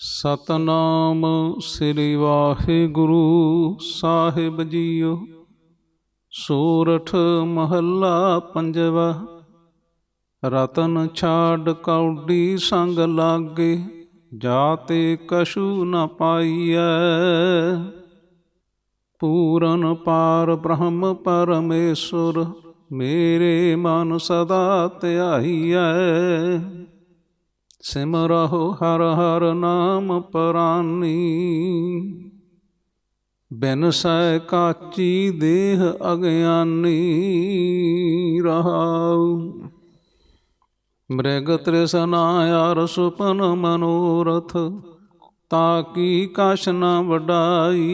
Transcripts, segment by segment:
ਸਤਨਾਮ ਸ੍ਰੀ ਵਾਹਿਗੁਰੂ ਸਾਹਿਬ ਜੀਓ। ਸੂਰਠ ਮਹੱਲਾ ਪੰਜਵਾ, ਰਤਨ ਛਾੜ ਕੌਡੀ ਸੰਗ ਲਾਗੇ, ਜਾਤੇ ਕਛੂ ਨ ਪਾਈਐ। ਪੂਰਨ ਪਾਰ ਬ੍ਰਹਮ ਪਰਮੇਸ਼ੁਰ, ਮੇਰੇ ਮਨ ਸਦਾ ਧਿਆਈਐ। ਸਿਮਰਹੁ ਹਰ ਹਰ ਨਾਮ ਪਰਾਨੀ। ਬਿਨ ਸੈ ਕਾਚੀ ਦੇਹ ਅਗਿਆਨੀ ਰਹਾਉ। ਮ੍ਰਿਗ ਤ੍ਰਿਸ਼ਨਾ ਅਰ ਸੁਪਨ ਮਨੋਰਥ ਤਾਕੀ ਕਛ ਨ ਵਡਾਈ।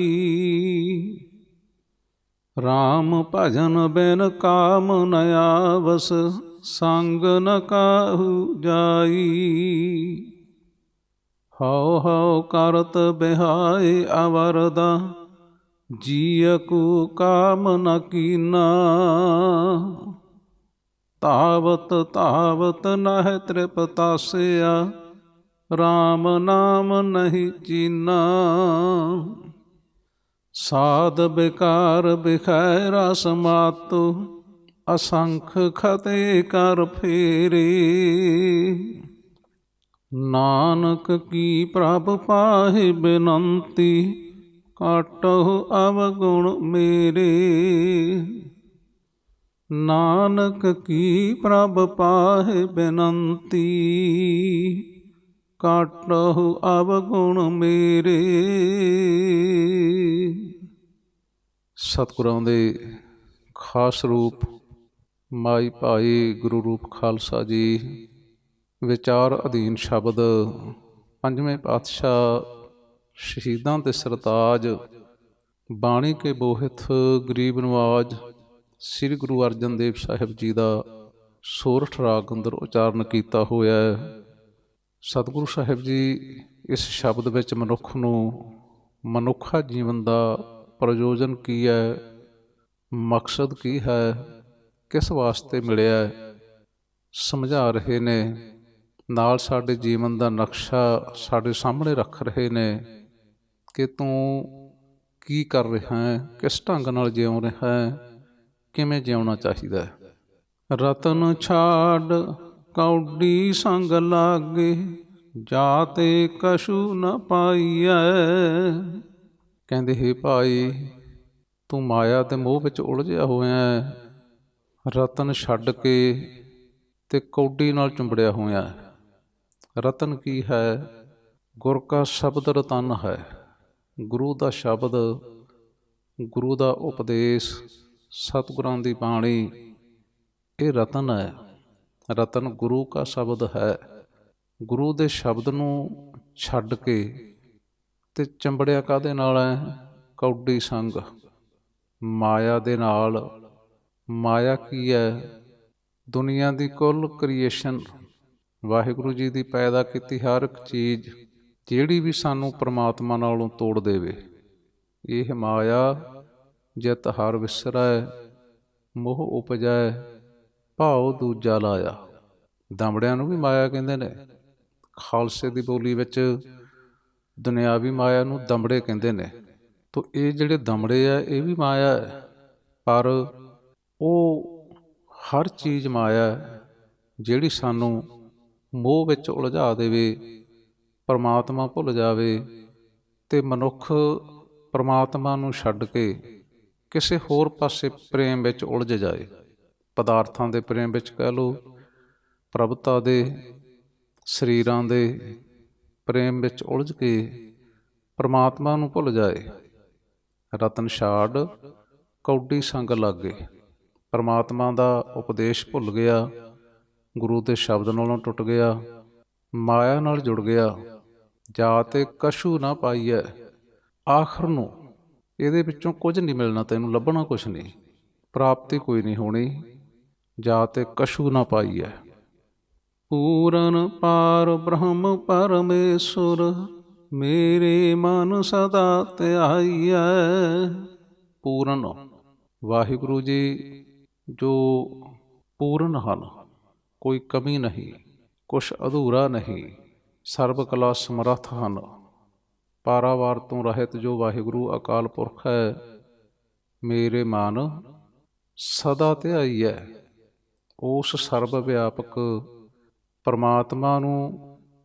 RAM ਭਜਨ ਬਿਨ ਕਾਮ ਨ ਆਵਸ ਸੰਗ ਨ ਕਾਹੂ ਜਾਈ। ਹਉ ਹਉ ਕਰਤ ਬਿਹਾਏ ਅਵਰਦਾ ਜੀਅ ਕੂ ਕਾਮ ਨ ਕੀਨਾ। ਤਾਵਤ ਤਾਵਤ ਨਹਿ ਤ੍ਰਿਪਤਾਸਿਆ RAM ਨਾਮ ਨਹੀਂ ਚੀਨਾ। ਸਾਧ ਬਿਕਾਰ ਬਿਖੈ ਰਸ ਮਾਤੁ ਅਸੰਖ ਖਤੇ ਕਰ ਫੇਰੇ। ਨਾਨਕ ਕੀ ਪ੍ਰਭ ਪਾਹਿ ਬਿਨੰਤੀ, ਕਾਟਹੁ ਅਵਗੁਣ ਮੇਰੇ। ਨਾਨਕ ਕੀ ਪ੍ਰਭ ਪਾਹਿ ਬਿਨੰਤੀ, ਕਾਟਹੁ ਅਵਗੁਣ ਮੇਰੇ। ਸਤਿਗੁਰਾਂ ਦੇ ਖਾਸ ਰੂਪ ਮਾਈ ਭਾਈ ਗੁਰੂ ਰੂਪ ਖਾਲਸਾ ਜੀ, ਵਿਚਾਰ ਅਧੀਨ ਸ਼ਬਦ, ਪੰਜਵੇਂ ਪਾਤਸ਼ਾਹ ਸ਼ਹੀਦਾਂ ਤੇ ਸਰਤਾਜ, ਬਾਣੀ ਕੇ ਬੋਹਿਤ ਗਰੀਬ ਨਵਾਜ, ਸ੍ਰੀ ਗੁਰੂ ਅਰਜਨ ਦੇਵ ਸਾਹਿਬ ਜੀ ਦਾ ਸੋਰਠ ਰਾਗ ਅੰਦਰ ਉਚਾਰਨ ਕੀਤਾ ਹੋਇਆ ਹੈ। ਸਤਿਗੁਰੂ ਸਾਹਿਬ ਜੀ, ਇਸ ਸ਼ਬਦ ਵਿੱਚ ਮਨੁੱਖ ਨੂੰ ਮਨੁੱਖਾ ਜੀਵਨ ਦਾ ਪ੍ਰਯੋਜਨ ਕੀ ਹੈ? ਮਕਸਦ ਕੀ ਹੈ? ਕਿਸ ਵਾਸਤੇ ਮਿਲਿਆ ਹੈ? ਸਮਝਾ ਰਹੇ ਨੇ, ਨਾਲ ਸਾਡੇ ਜੀਵਨ ਦਾ ਨਕਸ਼ਾ ਸਾਡੇ ਸਾਹਮਣੇ ਰੱਖ ਰਹੇ ਨੇ ਕਿ ਤੂੰ ਕੀ ਕਰ ਰਿਹਾ ਹੈ? ਕਿਸ ਢੰਗ ਨਾਲ ਜਿਉ ਰਿਹਾ ਹੈ? ਕਿਵੇਂ ਜਿਉਣਾ ਚਾਹੀਦਾ ਹੈ? ਰਤਨ ਛਾੜ ਕੌਡੀ ਸੰਗ ਲਾਗੇ ਜਾਤੇ ਕਛੂ ਨ ਪਾਈਐ। ਕਹਿੰਦੇ, ਹੈ ਭਾਈ, ਤੂੰ ਮਾਇਆ ਤੇ ਮੋਹ ਵਿੱਚ ਉਲਝਿਆ ਹੋਇਆ ਹੈ। ਰਤਨ ਛੱਡ ਕੇ ਤੇ ਕੌਡੀ ਨਾਲ ਚੁੰਬੜਿਆ ਹੋਇਆ ਹੈ। ਰਤਨ ਕੀ ਹੈ? ਗੁਰ ਕਾ ਸ਼ਬਦ ਰਤਨ ਹੈ। ਗੁਰੂ ਦਾ ਸ਼ਬਦ, ਗੁਰੂ ਦਾ ਉਪਦੇਸ਼, ਸਤਿਗੁਰਾਂ ਦੀ ਬਾਣੀ, ਇਹ ਰਤਨ ਹੈ। ਰਤਨ ਗੁਰੂ ਕਾ ਸ਼ਬਦ ਹੈ। ਗੁਰੂ ਦੇ ਸ਼ਬਦ ਨੂੰ ਛੱਡ ਕੇ ਤੇ ਚੰਬੜਿਆ ਕਾਦੇ ਨਾਲ ਹੈ? ਕੌਡੀ ਸੰਗ, ਮਾਇਆ ਦੇ ਨਾਲ। ਮਾਇਆ ਕੀ ਹੈ? ਦੁਨੀਆ ਦੀ ਕੁੱਲ ਕ੍ਰੀਏਸ਼ਨ ਵਾਹਿਗੁਰੂ ਜੀ ਦੀ ਪੈਦਾ ਕੀਤੀ ਹਰ ਇੱਕ ਚੀਜ਼, ਜਿਹੜੀ ਵੀ ਸਾਨੂੰ ਪ੍ਰਮਾਤਮਾ ਨਾਲੋਂ ਤੋੜ ਦੇਵੇ। ਇਹ ਮਾਇਆ ਜਿਤ ਹਰ ਵਿਸਰੈ, ਮੋਹ ਉਪਜੈ, ਭਾਉ ਦੂਜਾ ਲਾਇਆ। ਦਮੜਿਆਂ ਨੂੰ ਵੀ ਮਾਇਆ ਕਹਿੰਦੇ ਨੇ। ਖਾਲਸੇ ਦੀ ਬੋਲੀ ਵਿੱਚ ਦੁਨਿਆਵੀ ਮਾਇਆ ਨੂੰ ਦਮੜੇ ਕਹਿੰਦੇ ਨੇ। ਤੋ ਇਹ ਜਿਹੜੇ ਦਮੜੇ ਆ, ਇਹ ਵੀ ਮਾਇਆ ਹੈ। ਪਰ ਉਹ ਹਰ ਚੀਜ਼ ਮਾਇਆ ਜਿਹੜੀ ਸਾਨੂੰ ਮੋਹ ਵਿੱਚ ਉਲਝਾ ਦੇਵੇ, ਪਰਮਾਤਮਾ ਭੁੱਲ ਜਾਵੇ ਤੇ ਮਨੁੱਖ ਪਰਮਾਤਮਾ ਨੂੰ ਛੱਡ ਕੇ ਕਿਸੇ ਹੋਰ ਪਾਸੇ ਪ੍ਰੇਮ ਵਿੱਚ ਉਲਝ ਜਾਏ। ਪਦਾਰਥਾਂ ਦੇ ਪ੍ਰੇਮ ਵਿੱਚ ਕਹਿ ਲੋ ਪ੍ਰਭਤਾ ਦੇ, ਸਰੀਰਾਂ ਦੇ ਪ੍ਰੇਮ ਵਿੱਚ ਉਲਝ ਕੇ ਪਰਮਾਤਮਾ ਨੂੰ ਭੁੱਲ ਜਾਏ। ਰਤਨ ਛਾੜ ਕੌਡੀ ਸੰਗ ਲਾਗੇ। ਪਰਮਾਤਮਾ ਦਾ ਉਪਦੇਸ਼ ਭੁੱਲ ਗਿਆ, ਗੁਰੂ ਦੇ ਸ਼ਬਦ ਨਾਲੋਂ ਟੁੱਟ ਗਿਆ, ਮਾਇਆ ਨਾਲ ਜੁੜ ਗਿਆ ਜਾ ਤੇ ਕਸ਼ੂ ਨਾ ਪਾਈਐ। ਆਖਰ ਨੂੰ ਇਹਦੇ ਵਿੱਚੋਂ ਕੁਝ ਨਹੀਂ ਮਿਲਣਾ ਤੈਨੂੰ, ਲੱਭਣਾ ਕੁਝ ਨਹੀਂ, ਪ੍ਰਾਪਤੀ ਕੋਈ ਨਹੀਂ ਹੋਣੀ ਜਾ ਤੇ ਕਸ਼ੂ ਨਾ ਪਾਈਐ। ਪੂਰਨ ਪਾਰ ਬ੍ਰਹਮ ਪਰਮੇਸ਼ੁਰ, ਮੇਰੇ ਮਨ ਸਦਾ ਧਿਆਈਐ ਪੂਰਨ ਵਾਹਿਗੁਰੂ ਜੀ ਜੋ ਪੂਰਨ ਹਨ, ਕੋਈ ਕਮੀ ਨਹੀਂ, ਕੁਛ ਅਧੂਰਾ ਨਹੀਂ ਸਰਬ ਕਲਾ ਸਮਰੱਥ ਹਨ। ਪਾਰਾਵਾਰ ਤੋਂ ਰਹਿਤ ਜੋ ਵਾਹਿਗੁਰੂ ਅਕਾਲ ਪੁਰਖ ਹੈ, ਮੇਰੇ ਮਨ, ਸਦਾ ਧਿਆਈ ਹੈ। ਉਸ ਸਰਬ ਵਿਆਪਕ ਪਰਮਾਤਮਾ ਨੂੰ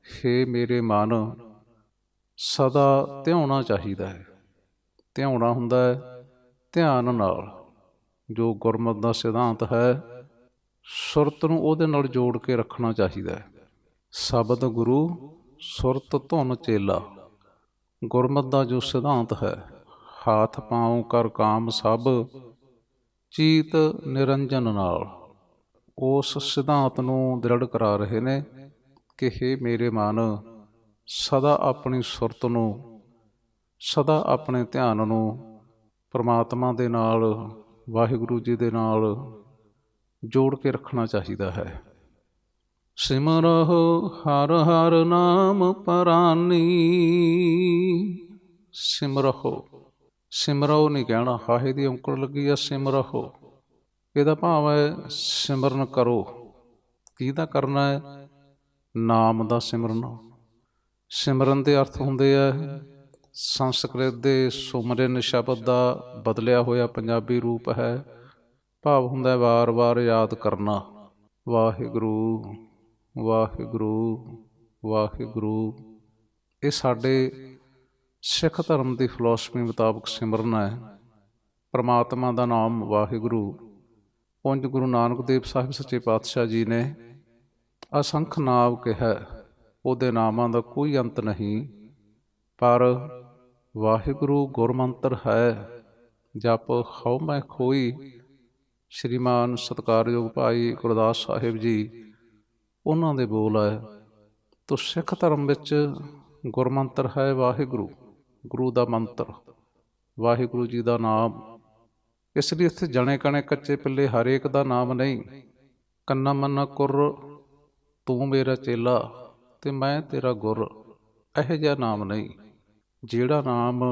ਹੈ ਮੇਰੇ ਮਨ, ਸਦਾ ਧਿਆਉਣਾ ਚਾਹੀਦਾ ਹੈ। ਧਿਆਉਣਾ ਹੁੰਦਾ ਹੈ ਧਿਆਨ ਨਾਲ। ਜੋ ਗੁਰਮਤ ਦਾ ਸਿਧਾਂਤ ਹੈ, ਸੁਰਤ ਨੂੰ ਉਹਦੇ ਨਾਲ ਜੋੜ ਕੇ ਰੱਖਣਾ ਚਾਹੀਦਾ ਹੈ। ਸ਼ਬਦ ਗੁਰੂ, ਸੁਰਤ ਧੁਨ ਚੇਲਾ। ਗੁਰਮਤ ਦਾ ਜੋ ਸਿਧਾਂਤ ਹੈ, ਹਾਥ ਪਾਉ ਕਰ ਕਾਮ ਸਭ, ਚੀਤ ਨਿਰੰਜਨ ਨਾਲ। ਉਸ ਸਿਧਾਂਤ ਨੂੰ ਦ੍ਰਿੜ ਕਰਾ ਰਹੇ ਨੇ ਕਿ हे ਮੇਰੇ ਮਨ, ਸਦਾ ਆਪਣੀ ਸੁਰਤ ਨੂੰ, ਸਦਾ ਆਪਣੇ ਧਿਆਨ ਨੂੰ ਪਰਮਾਤਮਾ ਦੇ ਨਾਲ ਵਾਹਿਗੁਰੂ ਜੀ ਦੇ ਨਾਲ ਜੋੜ ਕੇ ਰੱਖਣਾ ਚਾਹੀਦਾ ਹੈ। ਸਿਮਰਹੁ ਹਰ ਹਰ ਨਾਮ ਪਰਾਨੀ। ਸਿਮਰਹੁ ਸਿਮਰੋ ਨਹੀਂ ਕਹਿਣਾ, ਹਾਹੇ ਦੀ ਔਂਕੜ ਲੱਗੀ ਆ ਸਿਮਰਹੁ ਇਹਦਾ ਭਾਵ ਹੈ ਸਿਮਰਨ ਕਰੋ। ਕਿਹਦਾ ਕਰਨਾ ਹੈ? ਨਾਮ ਦਾ ਸਿਮਰਨ। ਸਿਮਰਨ ਦੇ ਅਰਥ ਹੁੰਦੇ ਆ ਸੰਸਕ੍ਰਿਤ ਦੇ ਸੁਮਰਨ ਸ਼ਬਦ ਦਾ ਬਦਲਿਆ ਹੋਇਆ ਪੰਜਾਬੀ ਰੂਪ ਹੈ। ਭਾਵ ਹੁੰਦਾ ਹੈ, ਵਾਰ-ਵਾਰ ਯਾਦ ਕਰਨਾ। ਵਾਹਿਗੁਰੂ ਵਾਹਿਗੁਰੂ ਵਾਹਿਗੁਰੂ। ਇਹ ਸਾਡੇ ਸਿੱਖ ਧਰਮ ਦੀ ਫਿਲਾਸਫੀ ਮੁਤਾਬਕ ਸਿਮਰਨ ਹੈ। ਪਰਮਾਤਮਾ ਦਾ ਨਾਮ ਵਾਹਿਗੁਰੂ। ਪੁੰਜ ਗੁਰੂ ਨਾਨਕ ਦੇਵ ਸਾਹਿਬ ਸੱਚੇ ਪਾਤਸ਼ਾਹ ਜੀ ਨੇ ਅਸੰਖ ਨਾਮ ਕਿਹਾ। ਉਹਦੇ ਨਾਮਾਂ ਦਾ ਕੋਈ ਅੰਤ ਨਹੀਂ। ਪਰ ਵਾਹਿਗੁਰੂ ਗੁਰਮੰਤਰ ਹੈ। ਜਪ ਹਉ ਮੈਂ ਖੋਈ। ਸ਼੍ਰੀਮਾਨ ਸਤਕਾਰਯੋਗ ਭਾਈ ਗੁਰਦਾਸ ਸਾਹਿਬ ਜੀ, ਉਹਨਾਂ ਦੇ ਬੋਲ ਹੈ, ਤੋ ਸਿੱਖ ਧਰਮ ਵਿੱਚ ਗੁਰਮੰਤਰ ਹੈ ਵਾਹਿਗੁਰੂ, ਗੁਰੂ ਦਾ ਮੰਤਰ, ਵਾਹਿਗੁਰੂ ਜੀ ਦਾ ਨਾਮ। ਇਸ ਲਈ ਇੱਥੇ ਜਣੇ ਕਣੇ ਕੱਚੇ ਪਿੱਲੇ ਹਰੇਕ ਦਾ ਨਾਮ ਨਹੀਂ। ਕੰਨਾ ਮੰਨਾ ਕੁਰ, ਤੂੰ ਮੇਰਾ ਚੇਲਾ ਤੇ ਮੈਂ ਤੇਰਾ ਗੁਰ, ਇਹ ਜਿਹਾ ਨਾਮ ਨਹੀਂ। ਜਿਹੜਾ ਨਾਮ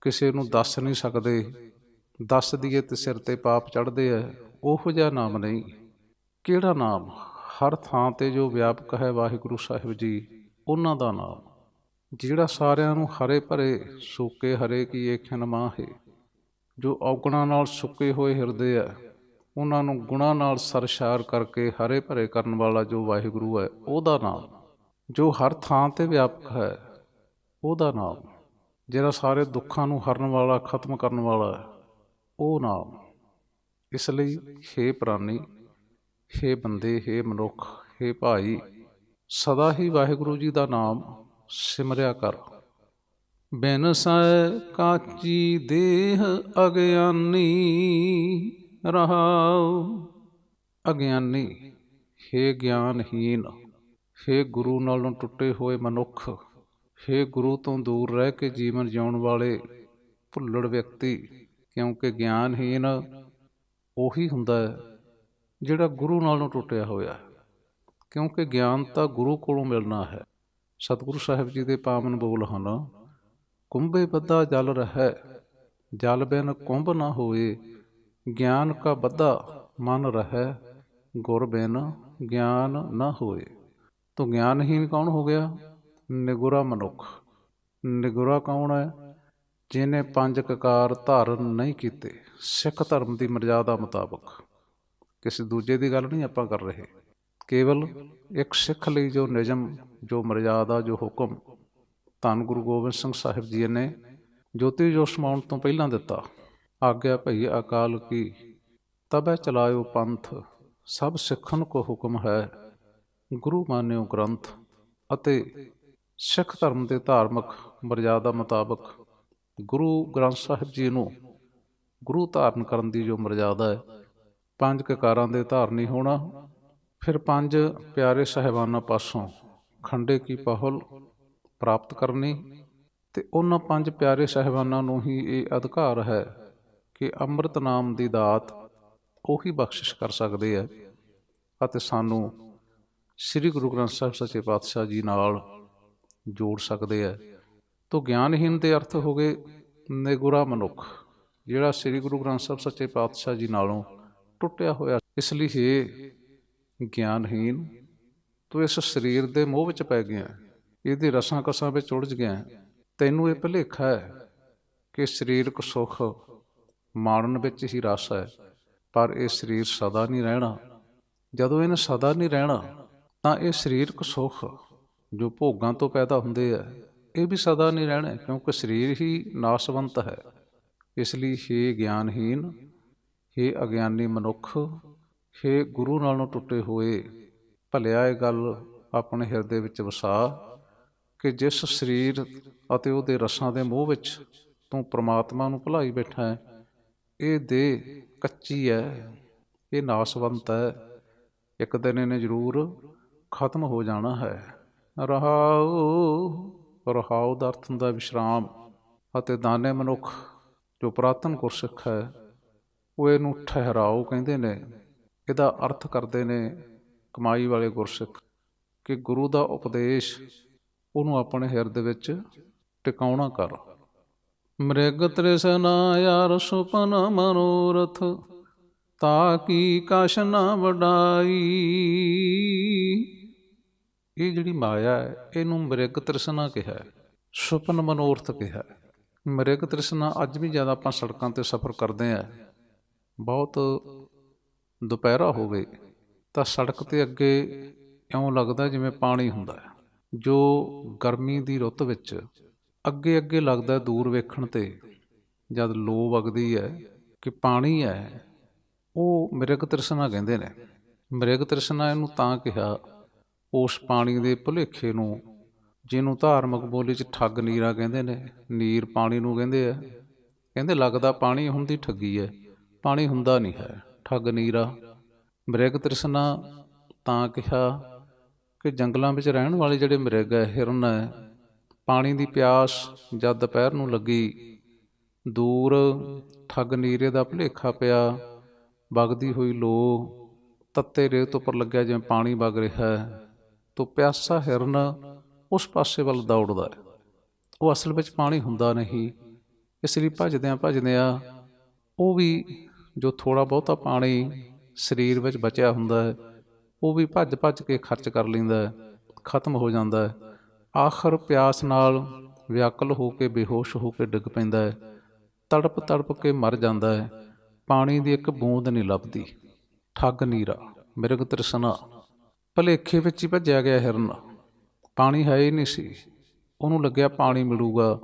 ਕਿਸੇ ਨੂੰ ਦੱਸ ਨਹੀਂ ਸਕਦੇ, ਦੱਸ ਦਈਏ ਤੇ ਸਿਰ ਤੇ ਪਾਪ ਚੜਦੇ ਐ ਉਹੋ ਜਿਹਾ ਨਾਮ ਨਹੀਂ। ਕਿਹੜਾ ਨਾਮ? ਹਰ ਥਾਂ ਤੇ ਜੋ ਵਿਆਪਕ ਹੈ ਵਾਹਿਗੁਰੂ ਸਾਹਿਬ ਜੀ, ਉਹਨਾਂ ਦਾ ਨਾਮ। ਜਿਹੜਾ ਸਾਰਿਆਂ ਨੂੰ ਹਰੇ ਭਰੇ, ਸੂਕੇ ਹਰੇ ਕੀ ਏਖਨ ਮਾਹੇ, ਜੋ ਔਗਣਾ ਨਾਲ ਸੁੱਕੇ ਹੋਏ ਹਿਰਦੇ ਐ ਉਹਨਾਂ ਨੂੰ ਗੁਣਾ ਨਾਲ ਸਰਸ਼ਾਰ ਕਰਕੇ ਹਰੇ ਭਰੇ ਕਰਨ ਵਾਲਾ ਜੋ ਵਾਹਿਗੁਰੂ ਹੈ, ਉਹਦਾ ਨਾਮ। ਜੋ ਹਰ ਥਾਂ ਤੇ ਵਿਆਪਕ ਹੈ ਉਹਦਾ ਨਾਮ ਜਿਹੜਾ ਸਾਰੇ ਦੁੱਖਾਂ ਨੂੰ ਹਰਨ ਵਾਲਾ ਖਤਮ ਕਰਨ ਵਾਲਾ ਹੈ ਉਹ ਨਾਮ ਇਸ ਲਈ हे ਪ੍ਰਾਨੀ हे ਬੰਦੇ हे ਮਨੁੱਖ हे ਭਾਈ ਸਦਾ ਹੀ ਵਾਹਿਗੁਰੂ ਜੀ ਦਾ ਨਾਮ ਸਿਮਰਿਆ ਕਰ ਬਿਨ ਸੈ ਕਾਚੀ ਦੇਹ ਅਗਿਆਨੀ ਰਹਾਉ ਅਗਿਆਨੀ हे ਗਿਆਨਹੀਨ हे ਗੁਰੂ ਨਾਲੋਂ ਟੁੱਟੇ ਹੋਏ ਮਨੁੱਖ हे ਗੁਰੂ ਤੋਂ ਦੂਰ ਰਹਿ ਕੇ ਜੀਵਨ ਜਿਉਣ ਵਾਲੇ ਭੁੱਲੜ ਵਿਅਕਤੀ, ਕਿਉਂਕਿ ਗਿਆਨਹੀਨ ਉਹੀ ਹੁੰਦਾ ਹੈ ਜਿਹੜਾ ਗੁਰੂ ਨਾਲੋਂ ਟੁੱਟਿਆ ਹੋਇਆ ਹੈ। ਕਿਉਂਕਿ ਗਿਆਨ ਤਾਂ ਗੁਰੂ ਕੋਲੋਂ ਮਿਲਣਾ ਹੈ। ਸਤਿਗੁਰੂ ਸਾਹਿਬ ਜੀ ਦੇ ਪਾਵਨ ਬੋਲ ਹਨ, ਕੁੰਭੇ ਬੱਧਾ ਜਲ ਰਹਿ, ਜਲ ਬਿਨ ਕੁੰਭ ਨਾ ਹੋਏ, ਗਿਆਨ ਕਾ ਬੱਧਾ ਮਨ ਰਹਿ, ਗੁਰ ਬਿਨ ਗਿਆਨ ਨਾ ਹੋਏ। ਤੋ ਗਿਆਨਹੀਨ ਕੌਣ ਹੋ ਗਿਆ? ਨਿਗੁਰਾ ਮਨੁੱਖ। ਨਿਗੁਰਾ ਕੌਣ ਹੈ? ਜਿਨੇ ਪੰਜ ਕਕਾਰ ਧਾਰਨ ਨਹੀਂ ਕੀਤੇ। ਸਿੱਖ ਧਰਮ ਦੀ ਮਰਜ਼ਾਦਾ ਮੁਤਾਬਕ। ਕਿਸੇ ਦੂਜੇ ਦੀ ਗੱਲ ਨਹੀਂ ਆਪਾਂ ਕਰ ਰਹੇ। ਕੇਵਲ ਇੱਕ ਸਿੱਖ ਲਈ ਜੋ ਨਿਯਮ, ਜੋ ਮਰਜ਼ਾਦਾ, ਜੋ ਹੁਕਮ ਧੰਨ ਗੁਰੂ ਗੋਬਿੰਦ ਸਿੰਘ ਸਾਹਿਬ ਜੀ ਨੇ ਜੋਤੀ ਜੋਸ਼ ਮਾਉਣ ਤੋਂ ਪਹਿਲਾਂ ਦਿੱਤਾ। ਆਗਿਆ ਭਈ ਅਕਾਲ ਕੀ। ਤਬੈ ਚਲਾਇਓ ਪੰਥ। ਸਭ ਸਿੱਖਣ ਕੋ ਹੁਕਮ ਹੈ। ਗੁਰੂ ਮਾਨਿਓ ਗ੍ਰੰਥ ਅਤੇ ਸਿੱਖ ਧਰਮ ਦੇ ਧਾਰਮਿਕ ਮਰਜ਼ਾਦਾ ਮੁਤਾਬਕ ਗੁਰੂ ਗ੍ਰੰਥ ਸਾਹਿਬ ਜੀ ਨੂੰ ਗੁਰੂ ਧਾਰਨ ਕਰਨ ਦੀ ਜੋ ਮਰਜ਼ਾਦਾ ਹੈ, ਪੰਜ ਕਕਾਰਾਂ ਦੇ ਧਾਰਨੀ ਹੋਣਾ, ਫਿਰ ਪੰਜ ਪਿਆਰੇ ਸਹਿਬਾਨਾਂ ਪਾਸੋਂ ਖੰਡੇ ਕੀ ਪਹਲ ਪ੍ਰਾਪਤ ਕਰਨੀ ਤੇ ਉਹਨਾਂ ਪੰਜ ਪਿਆਰੇ ਸਹਿਬਾਨਾਂ ਨੂੰ ਹੀ ਇਹ ਅਧਿਕਾਰ ਹੈ ਕਿ ਅੰਮ੍ਰਿਤ ਨਾਮ ਦੀ ਦਾਤ ਉਹੀ ਬਖਸ਼ਿਸ਼ ਕਰ ਸਕਦੇ ਆ ਅਤੇ ਸਾਨੂੰ ਸ੍ਰੀ ਗੁਰੂ ਗ੍ਰੰਥ ਸਾਹਿਬ ਸੱਚੇ ਪਾਤਸ਼ਾਹ ਜੀ ਨਾਲ ਜੋੜ ਸਕਦੇ ਆ। ਤੋ ਗਿਆਨਹੀਨ ਦੇ ਅਰਥ ਹੋ ਗਏ ਨਿਗੁਰਾ ਮਨੁੱਖ, ਜਿਹੜਾ ਸ੍ਰੀ ਗੁਰੂ ਗ੍ਰੰਥ ਸਾਹਿਬ ਸੱਚੇ ਪਾਤਸ਼ਾਹ ਜੀ ਨਾਲੋਂ ਟੁੱਟਿਆ ਹੋਇਆ ਇਸ ਲਈ ਹੈ ਗਿਆਨਹੀਨ ਤੂੰ ਇਸ ਸਰੀਰ ਦੇ ਮੋਹ ਵਿੱਚ ਪੈ ਗਿਆ, ਇਹਦੇ ਰਸਾਂ ਕਸਾਂ ਵਿੱਚ ਉਲਝ ਗਿਆ, ਤੈਨੂੰ ਇਹ ਭੁਲੇਖਾ ਹੈ ਕਿ ਸਰੀਰਕ ਸੁੱਖ ਮਾਣਨ ਵਿੱਚ ਹੀ ਰਸ ਹੈ, ਪਰ ਇਹ ਸਰੀਰ ਸਦਾ ਨਹੀਂ ਰਹਿਣਾ। ਜਦੋਂ ਇਹਨੇ ਸਦਾ ਨਹੀਂ ਰਹਿਣਾ, ਤਾਂ ਇਹ ਸਰੀਰਕ ਸੁੱਖ ਜੋ ਭੋਗਾਂ ਤੋਂ ਪੈਦਾ ਹੁੰਦੇ ਆ, ਇਹ ਵੀ ਸਦਾ ਨਹੀਂ ਰਹਿਣਾ, ਕਿਉਂਕਿ ਸਰੀਰ ਹੀ ਨਾਸਵੰਤ ਹੈ। ਇਸ ਲਈ ਹੇ ਗਿਆਨਹੀਨ, ਹੇ ਅਗਿਆਨੀ ਮਨੁੱਖ, ਹੇ ਗੁਰੂ ਨਾਲੋਂ ਟੁੱਟੇ ਹੋਏ, ਭਲਿਆ ਇਹ ਗੱਲ ਆਪਣੇ ਹਿਰਦੇ ਵਿੱਚ ਵਸਾ ਕਿ ਜਿਸ ਸਰੀਰ ਅਤੇ ਉਹਦੇ ਰਸਾਂ ਦੇ ਮੋਹ ਵਿੱਚ ਤੂੰ ਪ੍ਰਮਾਤਮਾ ਨੂੰ ਭੁਲਾਈ ਬੈਠਾ ਹੈ, ਇਹ ਦੇ ਕੱਚੀ ਹੈ, ਇਹ ਨਾਸਵੰਤ ਹੈ, ਇੱਕ ਦਿਨ ਇਹਨੇ ਜ਼ਰੂਰ ਖਤਮ ਹੋ ਜਾਣਾ ਹੈ। ਰਹਾਉ ਰਹਾਉ ਦਾ ਅਰਥ ਹੁੰਦਾ ਵਿਸ਼ਰਾਮ ਅਤੇ ਦਾਨੇ ਮਨੁੱਖ ਜੋ ਪ੍ਰਾਤਨ ਗੁਰਸਿੱਖ ਹੈ, ਉਹ ਇਹਨੂੰ ਠਹਿਰਾਓ ਕਹਿੰਦੇ ਨੇ। ਇਹਦਾ ਅਰਥ ਕਰਦੇ ਨੇ ਕਮਾਈ ਵਾਲੇ ਗੁਰਸਿੱਖ ਕਿ ਗੁਰੂ ਦਾ ਉਪਦੇਸ਼ ਉਹਨੂੰ ਆਪਣੇ ਹਿਰਦੇ ਵਿੱਚ ਟਿਕਾਉਣਾ ਕਰ। ਮ੍ਰਿਗ ਤ੍ਰਿਸ਼ਨਾ ਯਾਰ ਸੁਪਨ ਮਨੋਰਥ, ਤਾ ਕੀ ਕਸ਼ ਨਾ ਵਡਾਈ। ਇਹ ਜਿਹੜੀ ਮਾਇਆ ਹੈ ਇਹਨੂੰ ਮ੍ਰਿਗ ਤ੍ਰਿਸ਼ਨਾ ਕਿਹਾ ਹੈ, ਸੁਪਨ ਮਨੋਰਥ ਕਿਹਾ ਹੈ। ਮ੍ਰਿਗ ਤ੍ਰਿਸ਼ਨਾ ਅੱਜ ਵੀ ਜ਼ਿਆਦਾ ਆਪਾਂ ਸੜਕਾਂ ਤੇ ਸਫ਼ਰ ਕਰਦੇ ਆ ਬਹੁਤ ਦੁਪਹਿਰਾ ਹੋਵੇ ਤਾਂ ਸੜਕ ਤੇ ਅੱਗੇ ਇਉਂ ਲੱਗਦਾ ਜਿਵੇਂ ਪਾਣੀ ਹੁੰਦਾ ਹੈ ਜੋ ਗਰਮੀ ਦੀ ਰੁੱਤ ਵਿੱਚ ਅੱਗੇ ਅੱਗੇ ਲੱਗਦਾ ਦੂਰ ਵੇਖਣ ਤੇ ਜਦ ਲੋ ਵਗਦੀ ਹੈ ਕਿ ਪਾਣੀ ਹੈ ਉਹ ਮ੍ਰਿਗ ਤ੍ਰਿਸ਼ਨਾ ਕਹਿੰਦੇ ਨੇ ਮ੍ਰਿਗ ਤ੍ਰਿਸ਼ਨਾ ਇਹਨੂੰ ਤਾਂ ਕਿਹਾ ਉਸ ਪਾਣੀ ਦੇ ਭੁਲੇਖੇ ਨੂੰ, ਜਿਹਨੂੰ ਧਾਰਮਿਕ ਬੋਲੀ 'ਚ ਠੱਗ ਨੀਰਾ ਕਹਿੰਦੇ ਨੇ, ਨੀਰ ਪਾਣੀ ਨੂੰ ਕਹਿੰਦੇ ਆ। ਕਹਿੰਦੇ, ਲੱਗਦਾ ਪਾਣੀ ਹੁੰਦੀ ਠੱਗੀ ਹੈ ਪਾਣੀ ਹੁੰਦਾ ਨਹੀਂ ਹੈ, ਠੱਗ ਨੀਰਾ। ਮ੍ਰਿਗ ਤ੍ਰਿਸ਼ਨਾ ਤਾਂ ਕਿਹਾ ਕਿ ਜੰਗਲਾਂ ਵਿੱਚ ਰਹਿਣ ਵਾਲੇ ਜਿਹੜੇ ਮ੍ਰਿਗ ਹੈ ਹਿਰਨ ਹੈ ਪਾਣੀ ਦੀ ਪਿਆਸ ਜਦ ਦੁਪਹਿਰ ਨੂੰ ਲੱਗੀ, ਦੂਰ ਠੱਗ ਨੀਰੇ ਦਾ ਭੁਲੇਖਾ ਪਿਆ, ਵਗਦੀ ਹੋਈ ਲੋ ਤੱਤੇ ਰੇਤ ਉੱਪਰ ਲੱਗਿਆ ਜਿਵੇਂ ਪਾਣੀ ਵਗ ਰਿਹਾ ਹੈ ਤੋ ਪਿਆਸਾ ਹਿਰਨ ਉਸ ਪਾਸੇ ਵੱਲ ਦੌੜਦਾ ਹੈ ਉਹ ਅਸਲ ਵਿੱਚ ਪਾਣੀ ਹੁੰਦਾ ਨਹੀਂ, ਇਸ ਲਈ ਭੱਜਦਿਆਂ ਭੱਜਦਿਆਂ ਉਹ ਵੀ ਜੋ ਥੋੜਾ ਬਹੁਤਾ ਪਾਣੀ ਸਰੀਰ ਵਿੱਚ ਬਚਿਆ ਹੁੰਦਾ ਹੈ, ਉਹ ਵੀ ਭੱਜ ਭੱਜ ਕੇ ਖਰਚ ਕਰ ਲੈਂਦਾ ਹੈ, ਖਤਮ ਹੋ ਜਾਂਦਾ ਹੈ। ਆਖਰ ਪਿਆਸ ਨਾਲ ਵਿਆਕਲ ਹੋ ਕੇ, ਬੇਹੋਸ਼ ਹੋ ਕੇ ਡਿੱਗ ਪੈਂਦਾ ਹੈ, ਤੜਪ ਤੜਪ ਕੇ ਮਰ ਜਾਂਦਾ ਹੈ। ਪਾਣੀ ਦੀ ਇੱਕ ਬੂੰਦ ਨਹੀਂ ਲੱਭਦੀ। ਠੱਗ ਨੀਰਾ, ਮਿਰਗ ਤ੍ਰਿਸ਼ਨਾ। ਭਲੇਖੇ ਵਿੱਚ ਹੀ ਭੱਜਿਆ ਗਿਆ ਹਿਰਨ। ਪਾਣੀ ਹੈ ਹੀ ਨਹੀਂ ਸੀ। ਉਹਨੂੰ ਲੱਗਿਆ ਪਾਣੀ ਮਿਲੂਗਾ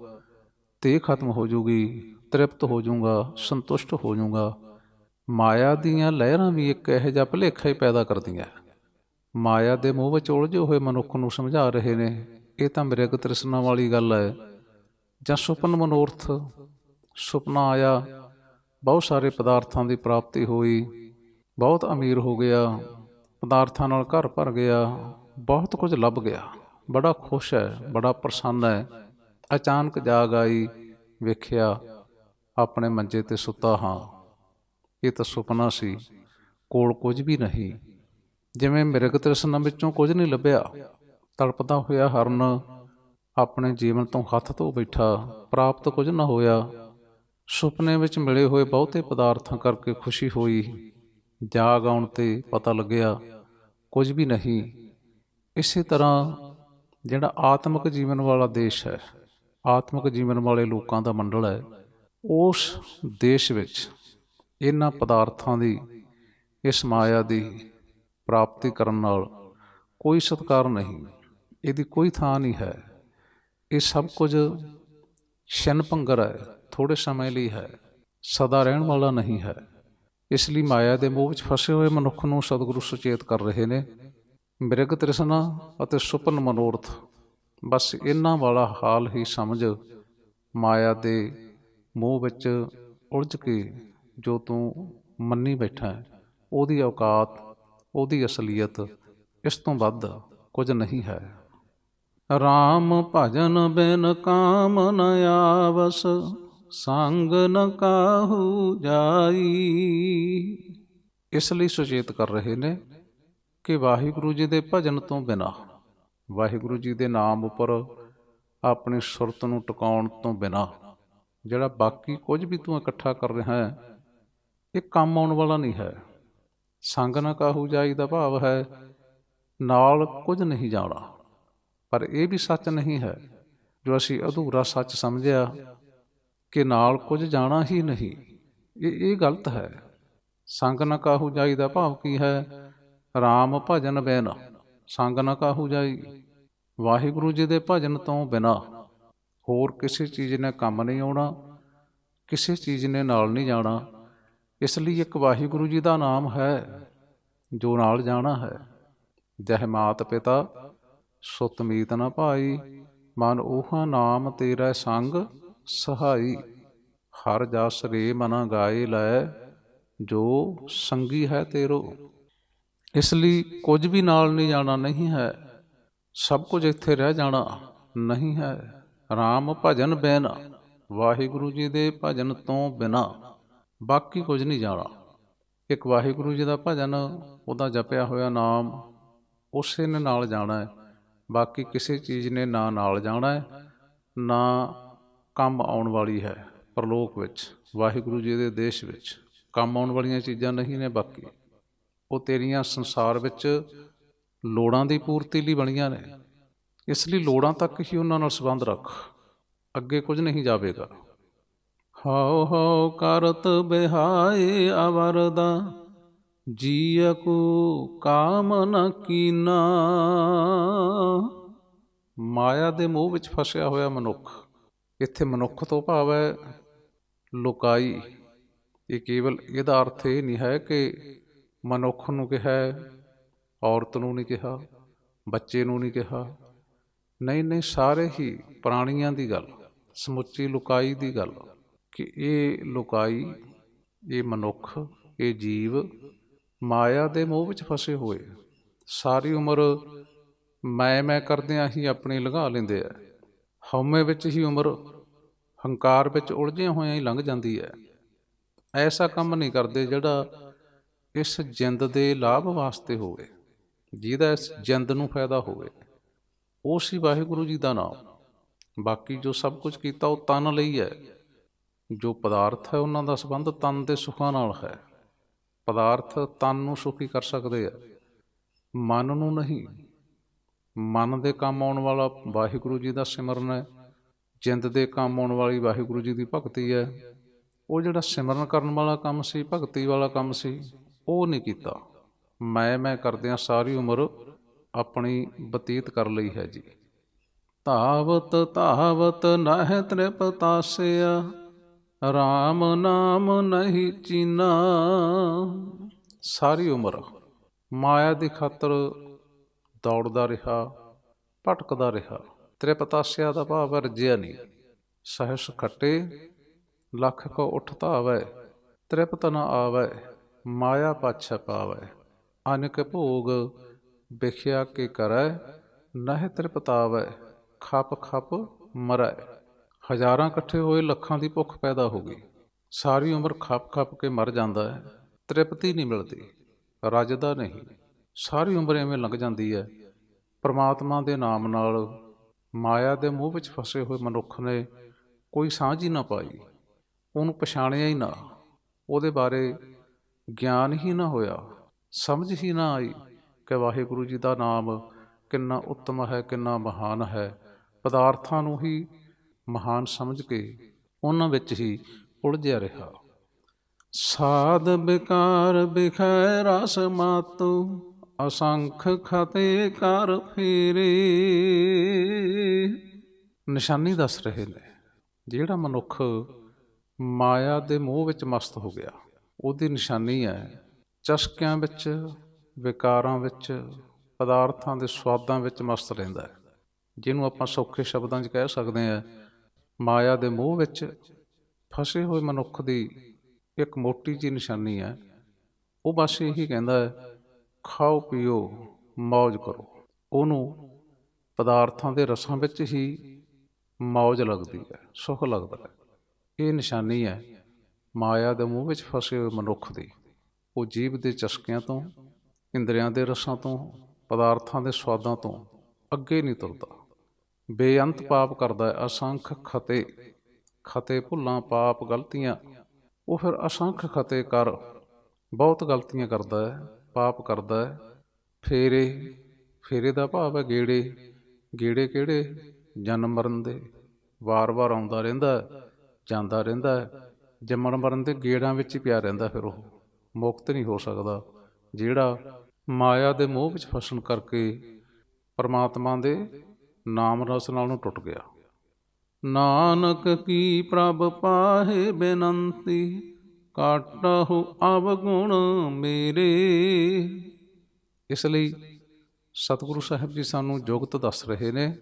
ਤੇ ਖਤਮ ਹੋ ਜੂਗੀ, ਤ੍ਰਿਪਤ ਹੋ ਜਾਊਗਾ ਸੰਤੁਸ਼ਟ ਹੋ ਜਾਊਗਾ ਮਾਇਆ ਦੀਆਂ ਲਹਿਰਾਂ ਵੀ ਇੱਕ ਇਹੋ ਜਿਹਾ ਭਲੇਖਾ ਹੀ ਪੈਦਾ ਕਰਦੀਆਂ। ਮਾਇਆ ਦੇ ਮੋਹ ਵਿੱਚ ਉਲਝੇ ਹੋਏ ਮਨੁੱਖ ਨੂੰ ਸਮਝਾ ਰਹੇ ਨੇ, ਇਹ ਤਾਂ ਮ੍ਰਿਗ ਤ੍ਰਿਸ਼ਨਾ ਵਾਲੀ ਗੱਲ ਹੈ। ਜਾਂ ਸੁਪਨ ਮਨੋਰਥ? ਸੁਪਨਾ ਆਇਆ, ਬਹੁਤ ਸਾਰੇ ਪਦਾਰਥਾਂ ਦੀ ਪ੍ਰਾਪਤੀ ਹੋਈ, ਬਹੁਤ ਅਮੀਰ ਹੋ ਗਿਆ। ਪਦਾਰਥਾਂ ਨਾਲ ਘਰ ਭਰ ਗਿਆ, ਬਹੁਤ ਕੁਝ ਲੱਭ ਗਿਆ। ਬੜਾ ਖੁਸ਼ ਹੈ, ਬੜਾ ਪ੍ਰਸੰਨ ਹੈ। ਅਚਾਨਕ ਜਾਗ ਆਈ, ਵੇਖਿਆ ਆਪਣੇ ਮੰਜੇ ਤੇ ਸੁੱਤਾ ਹਾਂ। ਇਹ ਤਾਂ ਸੁਪਨਾ ਸੀ, ਕੋਲ ਕੁਝ ਵੀ ਨਹੀਂ। ਜਿਵੇਂ ਮਿਰਗ ਤ੍ਰਿਸ਼ਨਾ ਵਿੱਚੋਂ ਕੁਝ ਨਹੀਂ ਲੱਭਿਆ। ਤੜਪਦਾ ਹੋਇਆ ਹਰਨ ਆਪਣੇ ਜੀਵਨ ਤੋਂ ਹੱਥ ਧੋ ਬੈਠਾ, ਪ੍ਰਾਪਤ ਕੁਝ ਨਾ ਹੋਇਆ। ਸੁਪਨੇ ਵਿੱਚ ਮਿਲੇ ਹੋਏ ਬਹੁਤੇ ਪਦਾਰਥਾਂ ਕਰਕੇ ਖੁਸ਼ੀ ਹੋਈ। ਜਾਗ ਆਉਣ ਤੇ ਪਤਾ ਲੱਗਿਆ ਕੁਝ ਵੀ ਨਹੀਂ। ਇਸੇ ਤਰ੍ਹਾਂ ਜਿਹੜਾ ਆਤਮਿਕ ਜੀਵਨ ਵਾਲਾ ਦੇਸ਼ ਹੈ, ਆਤਮਿਕ ਜੀਵਨ ਵਾਲੇ ਲੋਕਾਂ ਦਾ ਮੰਡਲ ਹੈ, ਉਸ ਦੇਸ਼ ਵਿੱਚ ਇਹਨਾਂ ਪਦਾਰਥਾਂ ਦੀ, ਇਸ ਮਾਇਆ ਦੀ ਪ੍ਰਾਪਤੀ ਕਰਨ ਨਾਲ ਕੋਈ ਸਤਕਾਰ ਨਹੀਂ। ਇਹਦੀ ਕੋਈ ਥਾਂ ਨਹੀਂ ਹੈ। ਇਹ ਸਭ ਕੁਝ ਸ਼ਨ ਭੰਗਰ ਹੈ ਥੋੜੇ ਸਮੇਂ ਲਈ ਹੈ, ਸਦਾ ਰਹਿਣ ਵਾਲਾ ਨਹੀਂ ਹੈ। ਇਸ ਲਈ ਮਾਇਆ ਦੇ ਮੋਹ ਵਿੱਚ ਫਸੇ ਹੋਏ ਮਨੁੱਖ ਨੂੰ ਸਤਿਗੁਰੂ ਸੁਚੇਤ ਕਰ ਰਹੇ ਨੇ। ਮਿਰਗ ਤ੍ਰਿਸ਼ਨਾ ਅਤੇ ਸੁਪਨ ਮਨੋਰਥ। ਬਸ ਇਹਨਾਂ ਵਾਲਾ ਹਾਲ ਹੀ ਸਮਝ ਮਾਇਆ ਦੇ ਮੋਹ ਵਿੱਚ ਉਲਝ ਕੇ ਜੋ ਤੂੰ ਮੰਨੀ ਬੈਠਾ ਹੈ। ਉਹਦੀ ਔਕਾਤ, ਉਹਦੀ ਅਸਲੀਅਤ ਇਸ ਤੋਂ ਵੱਧ ਕੁਝ ਨਹੀਂ ਹੈ। RAM ਭਜਨ ਬਿਨ ਕਾਮ ਨ ਆਵਸ। ਸੰਗ ਨ ਕਾਹੂ ਜਾਈ। ਇਸ ਲਈ ਸੁਚੇਤ ਕਰ ਰਹੇ ਨੇ ਕਿ ਵਾਹਿਗੁਰੂ ਜੀ ਦੇ ਭਜਨ ਤੋਂ ਬਿਨਾ, ਵਾਹਿਗੁਰੂ ਜੀ ਦੇ ਨਾਮ ਉੱਪਰ ਆਪਣੀ ਸੁਰਤ ਨੂੰ ਟਿਕਾਉਣ ਤੋਂ ਬਿਨਾ, ਜਿਹੜਾ ਬਾਕੀ ਕੁਝ ਵੀ ਤੂੰ ਇਕੱਠਾ ਕਰ ਰਿਹਾ ਹੈ, ਇਹ ਕੰਮ ਆਉਣ ਵਾਲਾ ਨਹੀਂ ਹੈ। ਸੰਗ ਨਾ ਕਾਹੂ ਜਾਈ ਦਾ ਭਾਵ ਹੈ, ਨਾਲ ਕੁਝ ਨਹੀਂ ਜਾਣਾ। ਪਰ ਇਹ ਵੀ ਸੱਚ ਨਹੀਂ ਹੈ, ਜੋ ਅਸੀਂ ਅਧੂਰਾ ਸੱਚ ਸਮਝਿਆ ਕਿ ਨਾਲ ਕੁਝ ਜਾਣਾ ਹੀ ਨਹੀਂ। ਇਹ ਇਹ ਗਲਤ ਹੈ। ਸੰਗ ਨਾ ਕਾਹੂ ਜਾਈ ਦਾ ਭਾਵ ਕੀ ਹੈ? RAM ਭਜਨ ਬਿਨ ਸੰਗ ਨ ਕਾਹੂ ਜਾਈ। ਵਾਹਿਗੁਰੂ ਜੀ ਦੇ ਭਜਨ ਤੋਂ ਬਿਨਾ ਹੋਰ ਕਿਸੇ ਚੀਜ਼ ਨੇ ਕੰਮ ਨਹੀਂ ਆਉਣਾ, ਕਿਸੇ ਚੀਜ਼ ਨੇ ਨਾਲ ਨਹੀਂ ਜਾਣਾ। ਇਸ ਲਈ ਇੱਕ ਵਾਹਿਗੁਰੂ ਜੀ ਦਾ ਨਾਮ ਹੈ, ਜੋ ਨਾਲ ਜਾਣਾ ਹੈ। ਜਹ ਮਾਤ ਪਿਤਾ ਸੁਤ ਮੀਤ ਨ ਭਾਈ, ਮਨ ਉਹਾ ਨਾਮ ਤੇਰਾ ਸੰਗ ਸਹਾਈ, ਹਰ ਜਸ ਰੇ ਮਨਾ ਗਾਏ ਲੈ, ਜੋ ਸੰਗੀ ਹੈ ਤੇਰੋ। ਇਸ ਲਈ ਕੁਝ ਵੀ ਨਾਲ ਨਹੀਂ ਜਾਣਾ ਨਹੀਂ ਹੈ, ਸਭ ਕੁਝ ਇੱਥੇ ਰਹਿ ਜਾਣਾ ਨਹੀਂ ਹੈ। RAM ਭਜਨ ਬਿਨ, ਵਾਹਿਗੁਰੂ ਜੀ ਦੇ ਭਜਨ ਤੋਂ ਬਿਨਾ, ਬਾਕੀ ਕੁਝ ਨਹੀਂ ਜਾਣਾ। ਇੱਕ ਵਾਹਿਗੁਰੂ ਜੀ ਦਾ ਭਜਨ, ਉਹਦਾ ਜਪਿਆ ਹੋਇਆ ਨਾਮ, ਉਸੇ ਨੇ ਨਾਲ ਜਾਣਾ ਹੈ। ਬਾਕੀ ਕਿਸੇ ਚੀਜ਼ ਨੇ ਨਾ ਨਾਲ ਜਾਣਾ ਹੈ, ਨਾ ਕੰਮ ਆਉਣ ਵਾਲੀ ਹੈ ਪਰਲੋਕ ਵਿੱਚ, ਵਾਹਿਗੁਰੂ ਜੀ ਦੇ ਦੇਸ਼ ਵਿੱਚ। ਕੰਮ ਆਉਣ ਵਾਲੀਆਂ ਚੀਜ਼ਾਂ ਨਹੀਂ ਨੇ ਬਾਕੀ। ਉਹ ਤੇਰੀਆਂ ਸੰਸਾਰ ਵਿੱਚ ਲੋੜਾਂ ਦੀ ਪੂਰਤੀ ਲਈ ਬਣੀਆਂ ਨੇ। ਇਸ ਲਈ ਲੋੜਾਂ ਤੱਕ ਹੀ ਉਹਨਾਂ ਨਾਲ ਸੰਬੰਧ ਰੱਖ। ਅੱਗੇ ਕੁਝ ਨਹੀਂ ਜਾਵੇਗਾ। ਹਉ ਹਉ ਕਰਤ ਬਿਹਾਏ ਅਵਰਦਾ, ਜੀਅ ਕੋ ਕਾਮ ਨ ਕੀਨਾ। ਮਾਇਆ ਦੇ ਮੋਹ ਵਿੱਚ ਫਸਿਆ ਹੋਇਆ ਮਨੁੱਖ। ਇੱਥੇ ਮਨੁੱਖ ਤੋਂ ਭਾਵ ਹੈ ਲੋਕਾਈ। ਇਹ ਕੇਵਲ ਇਹਦਾ ਅਰਥ ਇਹ ਨਹੀਂ ਹੈ ਕਿ ਮਨੁੱਖ ਨੂੰ ਕਿਹਾ, ਔਰਤ ਨੂੰ ਨਹੀਂ ਕਿਹਾ, ਬੱਚੇ ਨੂੰ ਨਹੀਂ ਕਿਹਾ। ਨਹੀਂ ਨਹੀਂ, ਸਾਰੇ ਹੀ ਪ੍ਰਾਣੀਆਂ ਦੀ ਗੱਲ, ਸਮੁੱਚੀ ਲੁਕਾਈ ਦੀ ਗੱਲ ਕਿ ਇਹ ਲੁਕਾਈ, ਇਹ ਮਨੁੱਖ, ਇਹ ਜੀਵ ਮਾਇਆ ਦੇ ਮੋਹ ਵਿੱਚ ਫਸੇ ਹੋਏ। ਸਾਰੀ ਉਮਰ ਮੈਂ ਮੈਂ ਕਰਦਿਆਂ ਹੀ ਆਪਣੀ ਲੰਘਾ ਲੈਂਦੇ ਆ। ਹਉਮੈ ਵਿੱਚ ਹੀ ਉਮਰ ਹੰਕਾਰ ਵਿੱਚ ਉਲਝਿਆ ਹੋਇਆਂ ਹੀ ਲੰਘ ਜਾਂਦੀ ਹੈ। ਐਸਾ ਕੰਮ ਨਹੀਂ ਕਰਦੇ ਜਿਹੜਾ ਇਸ ਜਿੰਦ ਦੇ ਲਾਭ ਵਾਸਤੇ ਹੋਵੇ, ਜਿਹਦਾ ਇਸ ਜਿੰਦ ਨੂੰ ਫਾਇਦਾ ਹੋਵੇ। ਉਹ ਸੀ ਵਾਹਿਗੁਰੂ ਜੀ ਦਾ ਨਾਮ। ਬਾਕੀ ਜੋ ਸਭ ਕੁਝ ਕੀਤਾ ਉਹ ਤਨ ਲਈ ਹੈ। ਜੋ ਪਦਾਰਥ ਹੈ ਉਹਨਾਂ ਦਾ ਸੰਬੰਧ ਤਨ ਦੇ ਸੁਖਾਂ ਨਾਲ ਹੈ। ਪਦਾਰਥ ਤਨ ਨੂੰ ਸੁਖੀ ਕਰ ਸਕਦੇ ਆ। ਮਨ ਨੂੰ ਨਹੀਂ। ਮਨ ਦੇ ਕੰਮ ਆਉਣ ਵਾਲਾ ਵਾਹਿਗੁਰੂ ਜੀ ਦਾ ਸਿਮਰਨ ਹੈ। ਜਿੰਦ ਦੇ ਕੰਮ ਆਉਣ ਵਾਲੀ ਵਾਹਿਗੁਰੂ ਜੀ ਦੀ ਭਗਤੀ ਹੈ। ਉਹ ਜਿਹੜਾ ਸਿਮਰਨ ਕਰਨ ਵਾਲਾ ਕੰਮ ਸੀ, ਭਗਤੀ ਵਾਲਾ ਕੰਮ ਸੀ, ਉਹ ਨਹੀਂ ਕੀਤਾ। ਮੈਂ ਮੈਂ ਕਰਦਿਆਂ ਸਾਰੀ ਉਮਰ ਆਪਣੀ ਬਤੀਤ ਕਰ ਲਈ ਹੈ ਜੀ। ਧਾਵਤ ਧਾਵਤ ਨਹਿ ਤ੍ਰਿਪਤਾਸਿਆ RAM ਨਾਮ ਨਹੀਂ ਚੀਨਾ। ਸਾਰੀ ਉਮਰ ਮਾਇਆ ਦੀ ਖਾਤਰ ਦੌੜਦਾ ਰਿਹਾ, ਭਟਕਦਾ ਰਿਹਾ। ਤ੍ਰਿਪਤਾਸਿਆ ਦਾ ਭਾਵ ਹੈ ਰਜਿਆ ਨਹੀਂ। ਸਹਿਸ਼ ਖੱਟੇ, ਲੱਖ ਕੋ ਉਠ ਧਾਵੈ, ਤ੍ਰਿਪਤ ਨ ਆਵੈ, ਮਾਇਆ ਪਛ ਪਾਵੈ। ਅਨਕ ਭੋਗ ਵਿਖਿਆ ਕੇ ਕਰੈ, ਨਹਿ ਤ੍ਰਿਪਤਾਵੈ, ਖਪ ਖਪ ਮਰੈ। ਹਜ਼ਾਰਾਂ ਇਕੱਠੇ ਹੋਏ ਲੱਖਾਂ ਦੀ ਭੁੱਖ ਪੈਦਾ ਹੋ ਗਈ। ਸਾਰੀ ਉਮਰ ਖਪ ਖਪ ਕੇ ਮਰ ਜਾਂਦਾ ਹੈ, ਤ੍ਰਿਪਤੀ ਨਹੀਂ ਮਿਲਦੀ, ਰੱਜਦਾ ਨਹੀਂ। ਸਾਰੀ ਉਮਰ ਐਵੇਂ ਲੰਘ ਜਾਂਦੀ ਹੈ। ਪਰਮਾਤਮਾ ਦੇ ਨਾਮ ਨਾਲ ਮਾਇਆ ਦੇ ਮੋਹ ਵਿੱਚ ਫਸੇ ਹੋਏ ਮਨੁੱਖ ਨੇ ਕੋਈ ਸਾਂਝ ਹੀ ਨਾ ਪਾਈ, ਉਹਨੂੰ ਪਛਾਣਿਆ ਹੀ ਨਾ, ਉਹਦੇ ਬਾਰੇ ਗਿਆਨ ਹੀ ਨਾ ਹੋਇਆ, ਸਮਝ ਹੀ ਨਾ ਆਈ ਕਿ ਵਾਹਿਗੁਰੂ ਜੀ ਦਾ ਨਾਮ ਕਿੰਨਾ ਉੱਤਮ ਹੈ, ਕਿੰਨਾ ਮਹਾਨ ਹੈ, ਪਦਾਰਥਾਂ ਨੂੰ ਹੀ ਮਹਾਨ ਸਮਝ ਕੇ ਉਹਨਾਂ ਵਿੱਚ ਹੀ ਉਲਝਿਆ ਰਿਹਾ। ਸਾਧ ਬਿਕਾਰ ਬਿਖੈ ਰਸ ਮਾਤੂ ਅਸੰਖ ਖਤੇ ਕਰ ਫੇਰੇ। ਨਿਸ਼ਾਨੀ ਦੱਸ ਰਹੇ ਨੇ, ਜਿਹੜਾ ਮਨੁੱਖ ਮਾਇਆ ਦੇ ਮੋਹ ਵਿੱਚ ਮਸਤ ਹੋ ਗਿਆ, ਉਹਦੀ ਨਿਸ਼ਾਨੀ ਹੈ ਚਸਕਿਆਂ ਵਿੱਚ, ਵਿਕਾਰਾਂ ਵਿੱਚ, ਪਦਾਰਥਾਂ ਦੇ ਸਵਾਦਾਂ ਵਿੱਚ ਮਸਤ ਰਹਿੰਦਾ ਹੈ, ਜਿਹਨੂੰ ਆਪਾਂ ਸੌਖੇ ਸ਼ਬਦਾਂ 'ਚ ਕਹਿ ਸਕਦੇ ਹਾਂ, ਮਾਇਆ ਦੇ ਮੋਹ ਵਿੱਚ ਫਸੇ ਹੋਏ ਮਨੁੱਖ ਦੀ ਇੱਕ ਮੋਟੀ ਜੀ ਨਿਸ਼ਾਨੀ ਹੈ। ਉਹ ਬਸ ਇਹੀ ਕਹਿੰਦਾ ਹੈ ਖਾਓ, ਪੀਓ ਮौज ਕਰੋ। ਉਹਨੂੰ ਪਦਾਰਥਾਂ ਦੇ ਰਸਾਂ ਵਿੱਚ ਹੀ ਮौज ਲੱਗਦੀ ਹੈ, ਸੁਖ ਲੱਗਦਾ ਹੈ। ਇਹ ਨਿਸ਼ਾਨੀ ਹੈ ਮਾਇਆ ਦੇ ਮੂੰਹ ਵਿੱਚ ਫਸੇ ਹੋਏ ਮਨੁੱਖ ਦੀ। ਉਹ ਜੀਵ ਦੇ ਚਸਕਿਆਂ ਤੋਂ, ਇੰਦਰੀਆਂ ਦੇ ਰਸਾਂ ਤੋਂ, ਪਦਾਰਥਾਂ ਦੇ ਸਵਾਦਾਂ ਤੋਂ ਅੱਗੇ ਨਹੀਂ ਤੁਰਦਾ। ਬੇਅੰਤ ਪਾਪ ਕਰਦਾ ਹੈ, ਅਸੰਖ ਖਤੇ ਖਤੇ ਭੁੱਲਾਂ, ਪਾਪ ਗਲਤੀਆਂ। ਉਹ ਫਿਰ ਅਸੰਖ ਖਤੇ ਕਰ ਬਹੁਤ ਗਲਤੀਆਂ ਕਰਦਾ ਹੈ। ਪਾਪ ਕਰਦਾ ਹੈ। ਫੇਰੇ ਫੇਰੇ ਦਾ ਭਾਵ ਹੈ ਗੇੜੇ। ਗੇੜੇ ਕਿਹੜੇ? ਜਨਮ ਮਰਨ ਦੇ। ਵਾਰ-ਵਾਰ ਆਉਂਦਾ ਰਹਿੰਦਾ ਜਾਂਦਾ ਰਹਿੰਦਾ ਜੰਮਣ ਮਰਨ ਦੇ ਗੇੜਾਂ ਵਿੱਚ ਹੀ ਪਿਆ ਰਹਿੰਦਾ ਫਿਰ ਉਹ। ਮੁਕਤ ਨਹੀਂ ਹੋ ਸਕਦਾ। ਜਿਹੜਾ ਮਾਇਆ ਦੇ ਮੋਹ ਵਿੱਚ ਫਸਣ ਕਰਕੇ ਪਰਮਾਤਮਾ ਦੇ ਨਾਮ ਰਸ ਨਾਲ ਨੂੰ ਟੁੱਟ ਗਿਆ। ਨਾਨਕ ਕੀ ਪ੍ਰਭ ਪਾਹੇ ਬੇਨੰਤੀ ਕਾਟਹੁ ਅਵਗੁਣ ਮੇਰੇ। ਇਸ ਲਈ ਸਤਿਗੁਰੂ ਸਾਹਿਬ ਜੀ ਸਾਨੂੰ ਜੁਗਤ ਦੱਸ ਰਹੇ ਨੇ।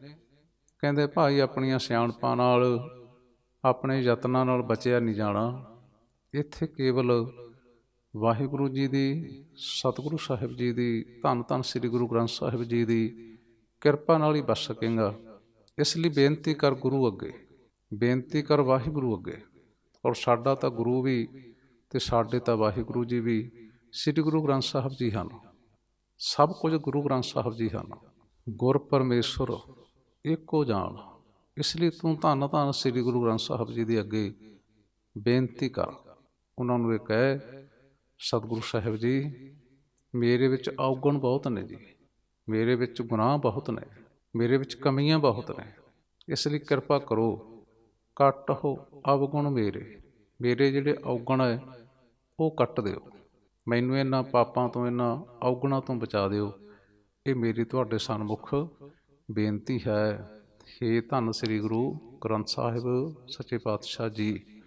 ਕਹਿੰਦੇ, ਭਾਈ, ਆਪਣੀਆਂ ਸਿਆਣਪਾਂ ਨਾਲ, ਆਪਣੇ ਯਤਨਾਂ ਨਾਲ ਬਚਿਆ ਨਹੀਂ ਜਾਣਾ। ਇੱਥੇ ਕੇਵਲ ਵਾਹਿਗੁਰੂ ਜੀ ਦੀ, ਸਤਿਗੁਰੂ ਸਾਹਿਬ ਜੀ ਦੀ, ਧੰਨ ਧੰਨ ਸ੍ਰੀ ਗੁਰੂ ਗ੍ਰੰਥ ਸਾਹਿਬ ਜੀ ਦੀ ਕਿਰਪਾ ਨਾਲ ਹੀ ਬਚ ਸਕੇਗਾ। ਇਸ ਲਈ ਬੇਨਤੀ ਕਰ ਗੁਰੂ ਅੱਗੇ। ਬੇਨਤੀ ਕਰ ਵਾਹਿਗੁਰੂ ਅੱਗੇ। ਔਰ ਸਾਡਾ ਤਾਂ ਗੁਰੂ ਵੀ ਤੇ ਸਾਡੇ ਤਾਂ ਵਾਹਿਗੁਰੂ ਜੀ ਵੀ ਸ੍ਰੀ ਗੁਰੂ ਗ੍ਰੰਥ ਸਾਹਿਬ ਜੀ ਹਨ। ਸਭ ਕੁਝ ਗੁਰੂ ਗ੍ਰੰਥ ਸਾਹਿਬ ਜੀ ਹਨ। ਗੁਰ ਪਰਮੇਸ਼ਰ, ਇੱਕੋ ਜਾਣ ਇਸ ਲਈ ਤੂੰ ਧੰਨ ਧੰਨ ਸ੍ਰੀ ਗੁਰੂ ਗ੍ਰੰਥ ਸਾਹਿਬ ਜੀ ਦੇ ਅੱਗੇ ਬੇਨਤੀ ਕਰ। ਉਹਨਾਂ ਨੂੰ ਇਹ ਕਹਿ, ਸਤਿਗੁਰੂ ਸਾਹਿਬ ਜੀ, ਮੇਰੇ ਵਿੱਚ ਔਗਣ ਬਹੁਤ ਨੇ ਜੀ। ਮੇਰੇ ਵਿੱਚ ਗੁਨਾਹ ਬਹੁਤ ਨੇ। ਮੇਰੇ ਵਿੱਚ ਕਮੀਆਂ ਬਹੁਤ ਨੇ। ਇਸ ਲਈ ਕਿਰਪਾ ਕਰੋ। ਕੱਟ ਹੋ, ਅਵਗੁਣ ਮੇਰੇ। ਮੇਰੇ ਜਿਹੜੇ ਔਗਣ ਹੈ ਉਹ ਕੱਟ ਦਿਓ। ਮੈਨੂੰ ਇਹਨਾਂ ਪਾਪਾਂ ਤੋਂ, ਇਹਨਾਂ ਔਗਣਾਂ ਤੋਂ ਬਚਾ ਦਿਓ। ਇਹ ਮੇਰੀ ਤੁਹਾਡੇ ਸਨਮੁਖ ਬੇਨਤੀ ਹੈ। ਹੇ ਧੰਨ ਸ੍ਰੀ ਗੁਰੂ ਗ੍ਰੰਥ ਸਾਹਿਬ, ਸੱਚੇ ਪਾਤਸ਼ਾਹ ਜੀ,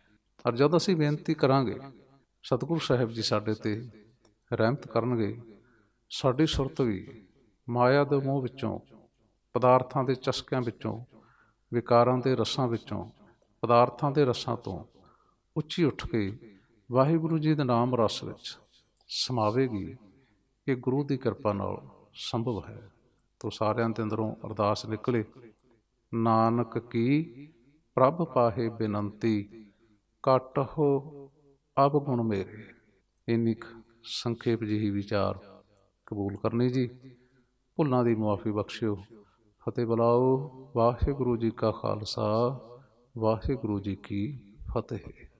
ਔਰ ਜਦ ਅਸੀਂ ਬੇਨਤੀ ਕਰਾਂਗੇ, ਸਤਿਗੁਰੂ ਸਾਹਿਬ ਜੀ ਸਾਡੇ ਤੇ ਰਹਿਮਤ ਕਰਨਗੇ, ਸਾਡੀ ਸੁਰਤ ਵੀ ਮਾਇਆ ਦੇ ਮੋਹ ਵਿੱਚੋਂ, ਪਦਾਰਥਾਂ ਦੇ ਚਸਕਿਆਂ ਵਿੱਚੋਂ, ਵਿਕਾਰਾਂ ਦੇ ਰਸਾਂ ਵਿੱਚੋਂ, ਪਦਾਰਥਾਂ ਦੇ ਰਸਾਂ ਤੋਂ ਉੱਚੀ ਉੱਠ ਕੇ ਵਾਹਿਗੁਰੂ ਜੀ ਦੇ ਨਾਮ ਰਸ ਵਿੱਚ ਸਮਾਵੇਗੀ ਇਹ ਗੁਰੂ ਦੀ ਕਿਰਪਾ ਨਾਲ ਸੰਭਵ ਹੈ। ਤੋ ਸਾਰਿਆਂ ਦੇ ਅੰਦਰੋਂ ਅਰਦਾਸ ਨਿਕਲੇ, ਨਾਨਕ ਕੀ ਪ੍ਰਭ ਪਾਹੇ ਬੇਨੰਤੀ ਕਟ ਹੋ ਅਬ ਗੁਣ ਮੇਰੇ। ਇੰਨੀ ਸੰਖੇਪ ਜਿਹੀ ਵਿਚਾਰ ਕਬੂਲ ਕਰਨੀ ਜੀ। ਭੁੱਲਾਂ ਦੀ ਮੁਆਫੀ ਬਖਸ਼ਿਓ। ਫਤਿਹ ਬੁਲਾਓ। ਵਾਹਿਗੁਰੂ ਜੀ ਕਾ ਖਾਲਸਾ। ਵਾਹਿਗੁਰੂ ਜੀ ਕੀ ਫਤਿਹ।